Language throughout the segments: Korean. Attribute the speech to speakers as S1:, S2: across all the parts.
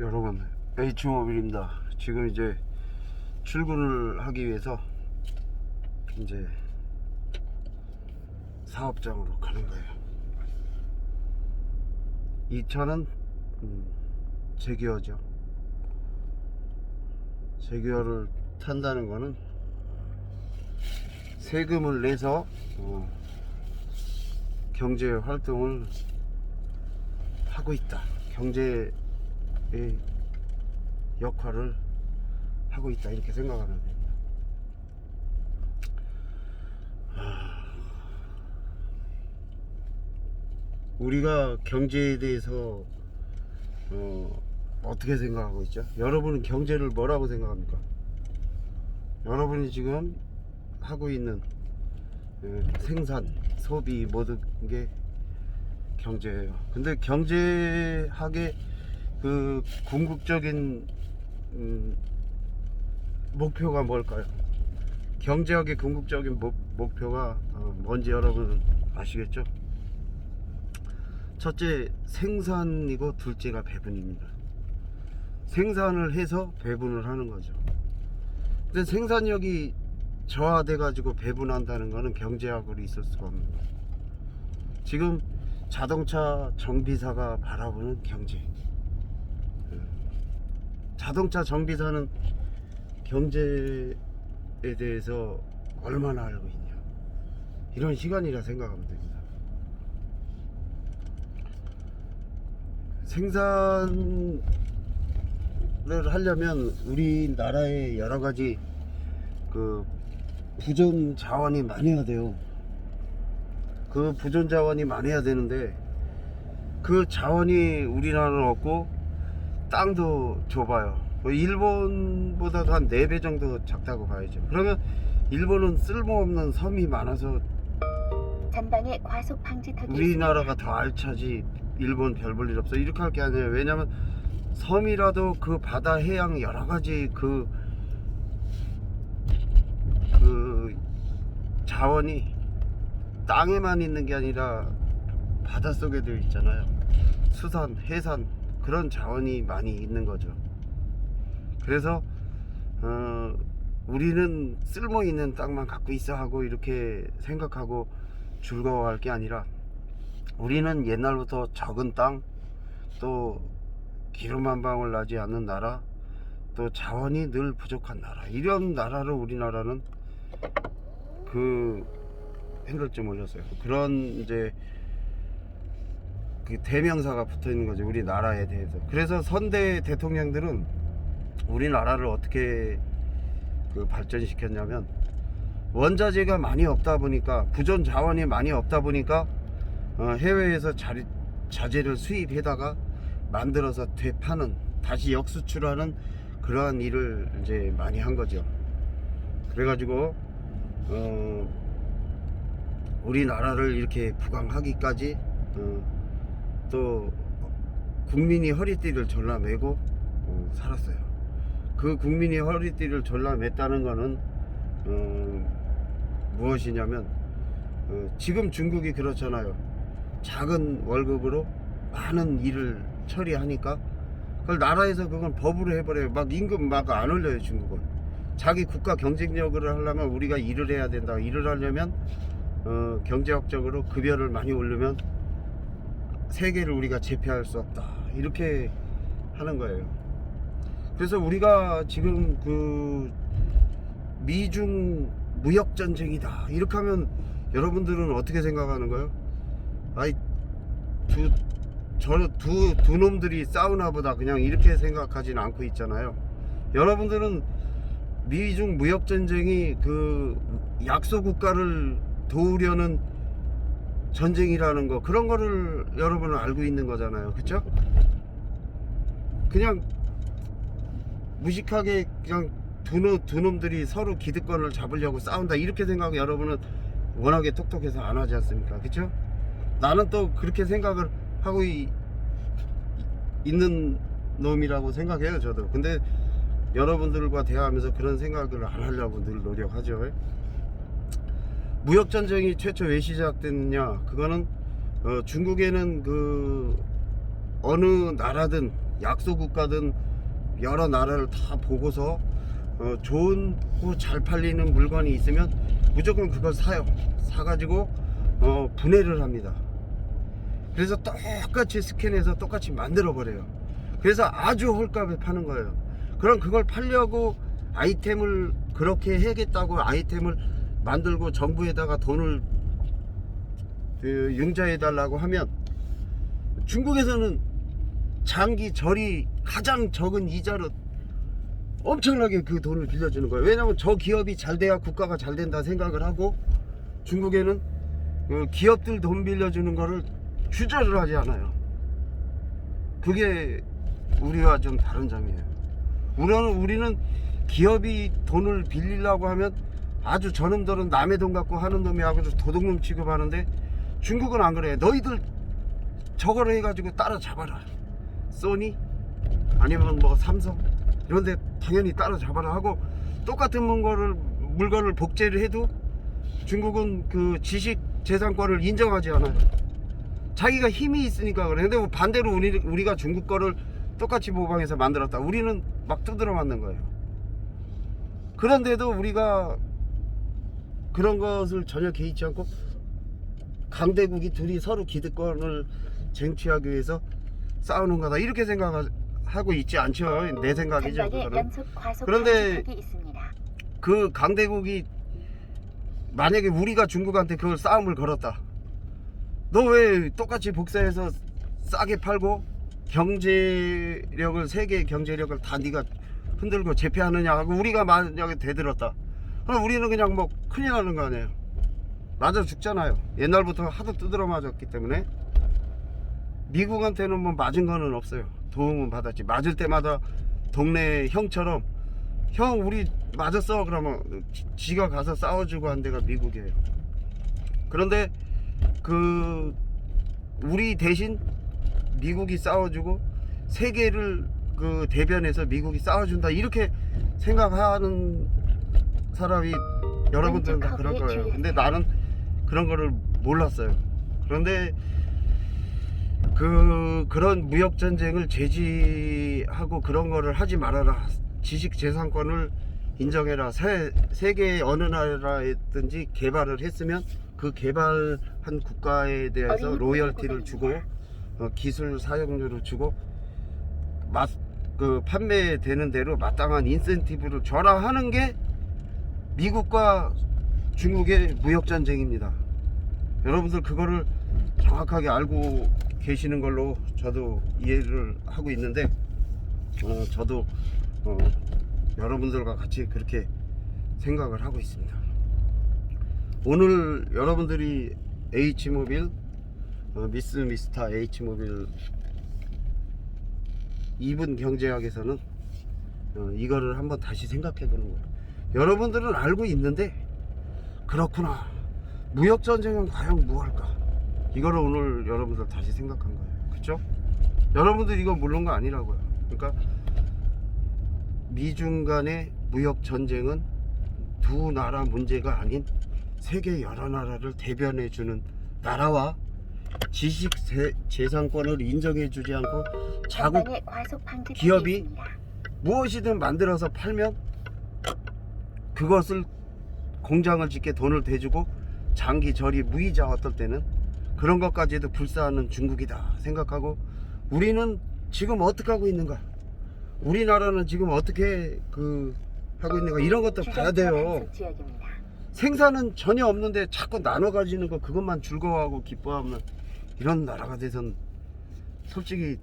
S1: 여러분 H모빌입니다. 지금 이제 출근을 하기 위해서 이제 사업장으로 가는 거예요. 이 차는 음, 제기어죠. 제기어를 탄다는 거는 세금을 내서 어, 경제 활동을 하고 있다. 경제의 역할을 하고 있다 이렇게 생각하면 됩니다. 아, 우리가 경제에 대해서 어, 어떻게 생각하고 있죠? 여러분은 경제를 뭐라고 생각합니까? 여러분이 지금 하고 있는 예, 생산, 소비 모든 게 경제예요. 근데 경제학의 그 궁극적인 음, 목표가 뭘까요? 경제학의 궁극적인 목, 목표가 어, 뭔지 여러분 아시겠죠? 첫째 생산이고 둘째가 배분입니다. 생산을 해서 배분을 하는 거죠. 근데 생산력이 저하돼 가지고 배분한다는 거는 경제학으로 있을 수가 없는 거예요. 지금 자동차 정비사가 바라보는 경제. 예. 자동차 정비사는 경제에 대해서 얼마나 알고 있냐. 이런 시간이라 생각하면 됩니다. 생산을 하려면 우리나라에 여러 가지 그 부존 자원이 많아야 돼요. 그 부존 자원이 많아야 되는데 그 자원이 우리나라는 없고 땅도 좁아요. 뭐 일본보다도 한 4배 정도 작다고 봐야죠. 그러면 일본은 쓸모없는 섬이 많아서
S2: 전방에 과속 방지턱이
S1: 우리나라가 더 알차지 일본 별 볼 일 없어. 이렇게 할 게 아니에요. 왜냐면 섬이라도 그 바다 해양 여러 가지 그, 그 자원이 땅에만 있는 게 아니라 바닷속에도 있잖아요. 수산 해산 그런 자원이 많이 있는 거죠 그래서 어, 우리는 쓸모 있는 땅만 갖고 있어 하고 이렇게 생각하고 즐거워할 게 아니라 우리는 옛날부터 적은 땅, 또 기름 한 방울 나지 않는 나라, 또 자원이 늘 부족한 나라. 이런 나라를 우리나라는 그 행글 좀 올렸어요. 그런 이제 그 대명사가 붙어 있는 거죠. 우리나라에 대해서. 그래서 선대 대통령들은 우리나라를 어떻게 그 발전시켰냐면 원자재가 많이 없다 보니까 부존 자원이 많이 없다 보니까 어, 해외에서 자리, 자재를 수입해다가 만들어서 되파는 다시 역수출하는 그러한 일을 이제 많이 한 거죠. 그래가지고 어, 우리나라를 이렇게 부강하기까지 어, 또 국민이 허리띠를 졸라매고 어, 살았어요. 그 국민이 허리띠를 졸라맸다는 거는 어, 무엇이냐면 어, 지금 중국이 그렇잖아요. 작은 월급으로 많은 일을 처리하니까 그걸 나라에서 그건 법으로 해버려요. 막 임금 막 안 올려요 중국은. 자기 국가 경쟁력을 하려면 우리가 일을 해야 된다. 일을 하려면 어, 경제학적으로 급여를 많이 올리면 세계를 우리가 제패할 수 없다. 이렇게 하는 거예요. 그래서 우리가 지금 그 미중 무역 전쟁이다. 이렇게 하면 여러분들은 어떻게 생각하는 거예요? 아이 두 저는 두, 두 놈들이 싸우나 보다 그냥 이렇게 생각하지는 않고 있잖아요. 여러분들은 미중 무역 전쟁이 그 약소 국가를 도우려는 전쟁이라는 거 그런 거를 여러분은 알고 있는 거잖아요. 그쵸? 그냥 무식하게 그냥 두, 놈, 두 놈들이 서로 기득권을 잡으려고 싸운다 이렇게 생각하고 여러분은 워낙에 똑똑해서 안 하지 않습니까? 그쵸? 나는 또 그렇게 생각을 하고 이- 있는 놈이라고 생각해요 저도 근데 여러분들과 대화하면서 그런 생각을 안 하려고 늘 노력하죠 무역 전쟁이 최초 왜 시작됐냐 그거는 어, 중국에는 그 어느 나라든 약소 국가든 여러 나라를 다 보고서 어, 좋은 고잘 팔리는 물건이 있으면 무조건 그걸 사요. 사가지고 어, 분해를 합니다. 그래서 똑같이 스캔해서 똑같이 만들어 버려요. 그래서 아주 헐값에 파는 거예요. 그럼 그걸 팔려고 아이템을 그렇게 해야겠다고 아이템을 만들고 정부에다가 돈을 그 융자해 달라고 하면 중국에서는 장기 절이 가장 적은 이자로 엄청나게 그 돈을 빌려주는 거예요. 왜냐하면 저 기업이 잘 돼야 국가가 잘 된다 생각을 하고 중국에는 그 기업들 돈 빌려주는 거를 주저를 하지 않아요. 그게 우리와 좀 다른 점이에요. 우리는 우리는 기업이 돈을 빌리려고 하면 아주 저놈들은 남의 돈 갖고 하는 놈이 아주 도둑놈 취급하는데 중국은 안 그래. 너희들 저거를 해가지고 따라잡아라. 소니 아니면 뭐 삼성 이런데 당연히 따라잡아라 하고 똑같은 물건을 물건을 복제를 해도 중국은 그 지식 재산권을 인정하지 않아요. 자기가 힘이 있으니까 그래. 근데 뭐 반대로 우리, 우리가 중국 거를 똑같이 모방해서 만들었다. 우리는 막 두드려 맞는 거예요. 그런데도 우리가 그런 것을 전혀 개의치 않고 강대국이 둘이 서로 기득권을 쟁취하기 위해서 싸우는 거다. 이렇게 생각하고 있지 않죠. 내 생각이죠. 그거는. 그런데. 그 강대국이 만약에 우리가 중국한테 그걸 싸움을 걸었다. 너 왜 똑같이 복사해서 싸게 팔고 경제력을 세계 경제력을 다 네가 흔들고 제패하느냐 하고 우리가 만약에 대들었다. 그럼 우리는 그냥 뭐 큰일 나는 거 아니에요. 맞아 죽잖아요. 옛날부터 하도 두드러 맞았기 때문에 미국한테는 뭐 맞은 거는 없어요. 도움은 받았지. 맞을 때마다 동네 형처럼 형 우리 맞았어 그러면 지- 지가 가서 싸워주고 한 데가 미국이에요 그런데 그 우리 대신 미국이 싸워주고 세계를 그 대변해서 미국이 싸워준다 이렇게 생각하는 사람이 여러분들은 다 그럴 거예요 근데 나는 그런 거를 몰랐어요 그런데 그 그런 무역 전쟁을 제지하고 그런 거를 하지 말아라. 지식 재산권을 인정해라. 세, 세계 어느 나라에든지 개발을 했으면 그 개발한 국가에 대해서
S2: 어린이
S1: 로열티를. 주고 어, 기술 사용료를 주고 맛, 그 판매되는 대로 마땅한 인센티브를 줘라 하는 게 미국과 중국의 무역 전쟁입니다. 여러분들 그거를 정확하게 알고 계시는 걸로 저도 이해를 하고 있는데 어, 저도 어, 여러분들과 같이 그렇게 생각을 하고 있습니다. 오늘 여러분들이 H모빌 어, 미스 미스타 H모빌 2분 경제학에서는 어, 이거를 한번 다시 생각해 보는 거예요. 여러분들은 알고 있는데 그렇구나. 무역 전쟁은 과연 무엇일까? 이거를 오늘 여러분들 다시 생각한 거예요. 그렇죠? 여러분들 이거 모르는 거 아니라고요. 그러니까 미중 간의 무역 전쟁은 두 나라 문제가 아닌 세계 여러 나라를 대변해 주는 나라와 지식 세- 재산권을 인정해 주지 않고 자국 기업이. 무엇이든 만들어서 팔면 그것을 공장을 짓게 돈을 대주고 장기 절이 무이자 어떨 때는 그런 것까지도 불사하는 중국이다 생각하고 우리는 지금 어떻게 하고 있는가 우리나라는 지금 어떻게 그 하고 있는가 이런 것도 봐야 돼요. 생산은 전혀 없는데 자꾸 나눠 가지는 거 그것만 즐거워하고 기뻐하면 이런 나라가 돼선 솔직히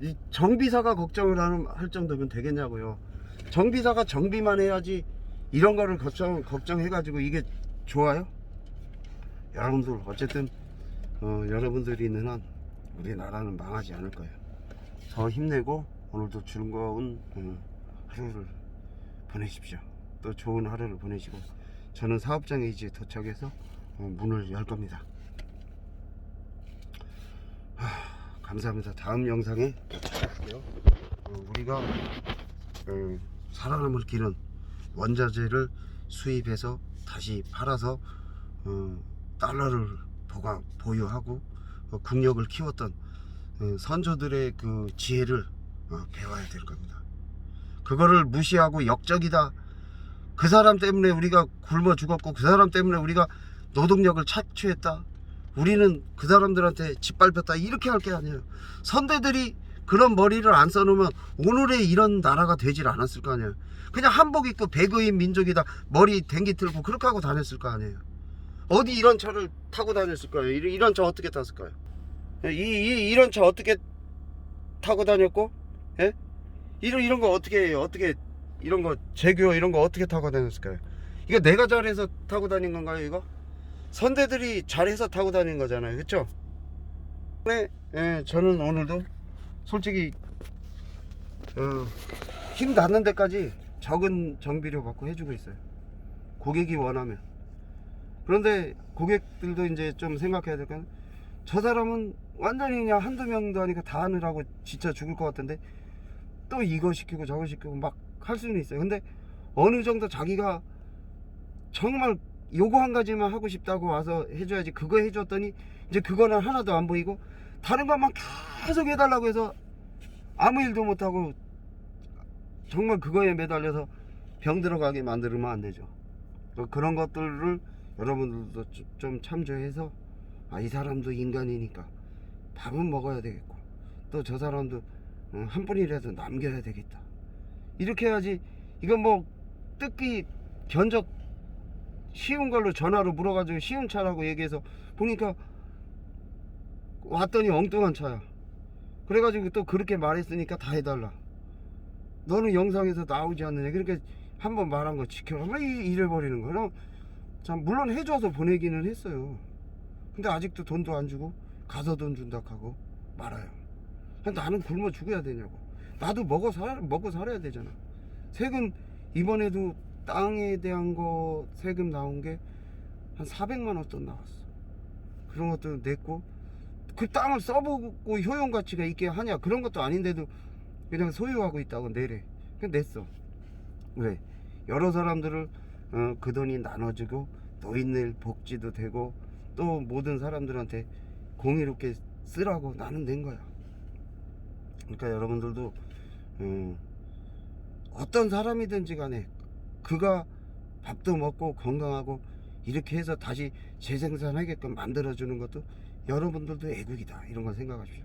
S1: 이 정비사가 걱정을 하는 할 정도면 되겠냐고요. 정비사가 정비만 해야지 이런 거를 걱정 걱정해 가지고 이게 좋아요? 여러분들 어쨌든 어, 여러분들이 있는 한 우리나라는 망하지 않을 거예요. 더 힘내고 오늘도 즐거운 어, 하루를 보내십시오. 또 좋은 하루를 보내시고 저는 사업장에 이제 도착해서 어, 문을 열 겁니다. 하, 감사합니다. 다음 영상에 또 찾아올게요. 어, 우리가 어, 살아남을 길은 원자재를 수입해서 다시 팔아서 어, 달러를 보가, 보유하고 어, 국력을 키웠던 어, 선조들의 그 지혜를 어, 배워야 될 겁니다. 그거를 무시하고 역적이다. 그 사람 때문에 우리가 굶어 죽었고 그 사람 때문에 우리가 노동력을 착취했다. 우리는 그 사람들한테 짓밟혔다. 이렇게 할 게 아니에요. 선대들이 그런 머리를 안 써놓으면 오늘의 이런 나라가 되질 않았을 거 아니에요. 그냥 한복 입고 배그인 민족이다. 머리 댕기 틀고 그렇게 하고 다녔을 거 아니에요. 어디 이런 차를 타고 다녔을 거예요. 이런, 이런 차 어떻게 탔을까요? 이, 이 이런 차 어떻게 타고 다녔고, 예? 이런 이런 거 어떻게? 어떻게 이런 거 제규어 이런 거 어떻게 타고 다녔을까요? 이거 내가 잘해서 타고 다닌 건가요? 이거 선대들이 잘해서 타고 다닌 거잖아요, 그렇죠? 네, 예, 저는 오늘도 솔직히 어, 힘 닿는 데까지 적은 정비료 받고 해주고 있어요. 고객이 원하면. 그런데 고객들도 이제 좀 생각해야 될 건 저 사람은 완전히 그냥 한두 명도 아니고 다 하느라고 지쳐 죽을 것 같은데 또 이거 시키고 저거 시키고 막 할 수는 있어요. 근데 어느 정도 자기가 정말 요거 한 가지만 하고 싶다고 와서 해줘야지 그거 해줬더니 이제 그거는 하나도 안 보이고 다른 것만 계속 해달라고 해서 아무 일도 못하고 정말 그거에 매달려서 병 들어가게 만들면 안 되죠. 또 그런 것들을 여러분들도 좀- 좀 참조해서 아, 이 사람도 인간이니까 밥은 먹어야 되겠고 또 저 사람도 어, 한 분이라도 남겨야 되겠다. 이렇게 해야지 이건 뭐 뜯기 견적 쉬운 걸로 전화로 물어가지고 쉬운 차라고 얘기해서 보니까 왔더니 엉뚱한 차야. 그래가지고 또 그렇게 말했으니까 다 해달라. 너는 영상에서 나오지 않느냐. 그러니까 한 번 말한 거 지켜라. 막 이- 이래버리는 거야. 참 물론 해줘서 보내기는 했어요. 근데 아직도 돈도 안 주고 가서 돈 준다 하고 말아요. 나는 굶어 죽어야 되냐고. 나도 먹어 살 먹고 살아야 되잖아. 세금 이번에도 땅에 대한 거 세금 나온 게 한 400만 원 돈 나왔어. 그런 것도 냈고 그 땅을 써보고 효용 가치가 있게 하냐 그런 것도 아닌데도 그냥 소유하고 있다고 내래. 그냥 냈어. 왜? 여러 사람들을 어, 그 돈이 나눠주고 노인들 복지도 되고 또 모든 사람들한테 공의롭게 쓰라고 나는 낸 거야. 그러니까 여러분들도 음, 어떤 사람이든지 간에 그가 밥도 먹고 건강하고 이렇게 해서 다시 재생산하게끔 만들어주는 것도 여러분들도 애국이다 이런 걸 생각하십시오.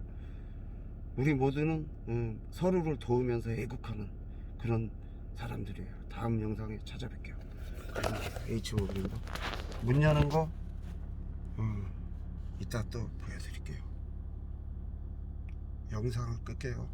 S1: 우리 모두는 음, 서로를 도우면서 애국하는 그런 사람들이에요. 다음 영상에 찾아뵐게요. H5입니다. 문 여는 거 음, 이따 또 보여드릴게요. 영상을 끌게요.